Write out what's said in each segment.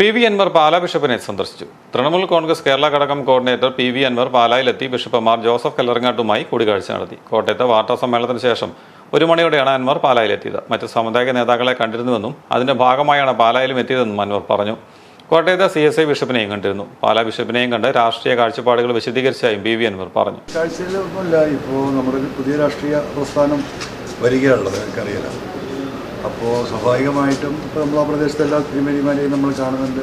P V Anwar Pala ബിഷപ്പിനെ സന്ദർശിച്ചു. തൃണമൂൽ കോൺഗ്രസ് കേരള ഘടകം കോർഡിനേറ്റർ പി വി അൻവർ പാലായിലെത്തി ബിഷപ്പുമാർ ജോസഫ് കല്ലറങ്ങാട്ടുമായി കൂടിക്കാഴ്ച നടത്തി. കോട്ടയത്ത് വാർത്താ സമ്മേളനത്തിന് ശേഷം ഒരു മണിയോടെയാണ് അൻവർ പാലായിലെത്തിയത്. മറ്റ് സാമുദായിക നേതാക്കളെ കണ്ടിരുന്നുവെന്നും അതിന്റെ ഭാഗമായാണ് പാലായിലും എത്തിയതെന്നും അൻവർ പറഞ്ഞു. കോട്ടയത്തെ സി എസ് ഐ ബിഷപ്പിനെയും കണ്ടിരുന്നു. പാലാ ബിഷപ്പിനെയും കണ്ട് രാഷ്ട്രീയ കാഴ്ചപ്പാടുകൾ വിശദീകരിച്ചായും പി വി അൻവർ പറഞ്ഞു. ഇപ്പോൾ നമ്മുടെ പുതിയ രാഷ്ട്രീയ പ്രസ്ഥാനം വരികയാണുള്ളത്. അപ്പോൾ സ്വാഭാവികമായിട്ടും ഇപ്പോൾ നമ്മൾ ആ പ്രദേശത്തെ എല്ലാ തിരുമേനിമാരെയും നമ്മൾ കാണുന്നുണ്ട്.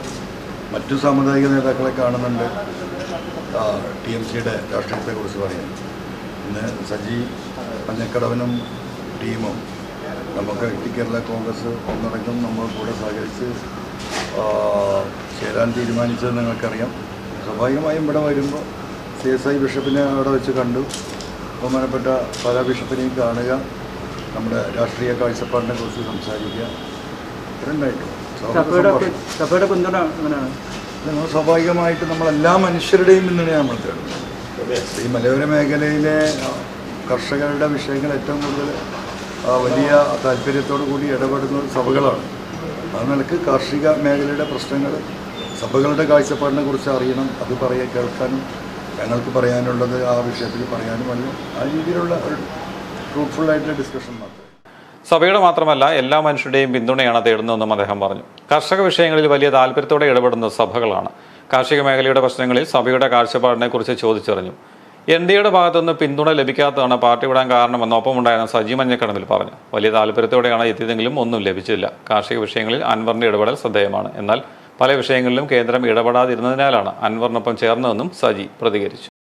മറ്റു സാമുദായിക നേതാക്കളെ കാണുന്നുണ്ട്. ടി എം സിയുടെ രാഷ്ട്രീയത്തെക്കുറിച്ച് പറയാൻ ഇന്ന് സജി പഞ്ഞക്കടവനും ടീമും നമുക്ക് ടി കേരള കോൺഗ്രസ് ഒന്നടങ്കം നമ്മൾ കൂടെ സഹകരിച്ച് ചേരാൻ തീരുമാനിച്ചത് നിങ്ങൾക്കറിയാം. സ്വാഭാവികമായും ഇവിടെ വരുമ്പോൾ സി എസ് ഐ ബിഷപ്പിനെ അവിടെ വെച്ച് കണ്ടു. ബഹുമാനപ്പെട്ട പല ബിഷപ്പിനെയും കാണുക. നമ്മുടെ രാഷ്ട്രീയ കാഴ്ചപ്പാടിനെ കുറിച്ച് സംസാരിക്കുക. സഭയുടെ പിന്തുണ എങ്ങനെയാണ് നമ്മൾ സ്വാഭാവികമായിട്ട് നമ്മൾ എല്ലാ മനുഷ്യരുടെയും പിന്തുണയാണ് നമ്മൾ തേടുന്നത് ഈ മലയോര മേഖലയിലെ കർഷകരുടെ വിഷയങ്ങൾ ഏറ്റവും കൂടുതൽ വലിയ താല്പര്യത്തോടു കൂടി ഇടപെടുന്ന സഭകളാണ്. ആ നിലയ്ക്ക് കാർഷിക മേഖലയുടെ പ്രശ്നങ്ങൾ സഭകളുടെ കാഴ്ചപ്പാടിനെ കുറിച്ച് അറിയണം അത് പറയുക കേൾക്കാനും ഞങ്ങൾക്ക് പറയാനുള്ളത് ആ വിഷയത്തിൽ പറയാനും അല്ല ആ രീതിയിലുള്ള ഒരു ഫ്രൂട്ട്ഫുൾ ആയിട്ടുള്ള ഡിസ്കഷൻ മാത്രമേ സഭയുടെ മാത്രമല്ല എല്ലാ മനുഷ്യരുടെയും പിന്തുണയാണ് തേടുന്നതെന്നും അദ്ദേഹം പറഞ്ഞു. കർഷക വിഷയങ്ങളിൽ വലിയ താല്പര്യത്തോടെ ഇടപെടുന്ന സഭകളാണ്. കാർഷിക മേഖലയുടെ പ്രശ്നങ്ങളിൽ സഭയുടെ കാഴ്ചപ്പാടിനെ കുറിച്ച് ചോദിച്ചറിഞ്ഞു. എൻ ഡി എയുടെ ഭാഗത്തുനിന്ന് പിന്തുണ ലഭിക്കാത്തതാണ് പാർട്ടി വിടാൻ കാരണമെന്ന് ഒപ്പമുണ്ടായിരുന്ന സജി മഞ്ഞക്കടമ്പിൽ പറഞ്ഞു. വലിയ താല്പര്യത്തോടെയാണ് എത്തിയതെങ്കിലും ഒന്നും ലഭിച്ചില്ല. കാർഷിക വിഷയങ്ങളിൽ അൻവറിന്റെ ഇടപെടൽ ശ്രദ്ധേയമാണ്. എന്നാൽ പല വിഷയങ്ങളിലും കേന്ദ്രം ഇടപെടാതിരുന്നതിനാലാണ് അൻവറിനൊപ്പം ചേർന്നതെന്നും സജി പ്രതികരിച്ചു.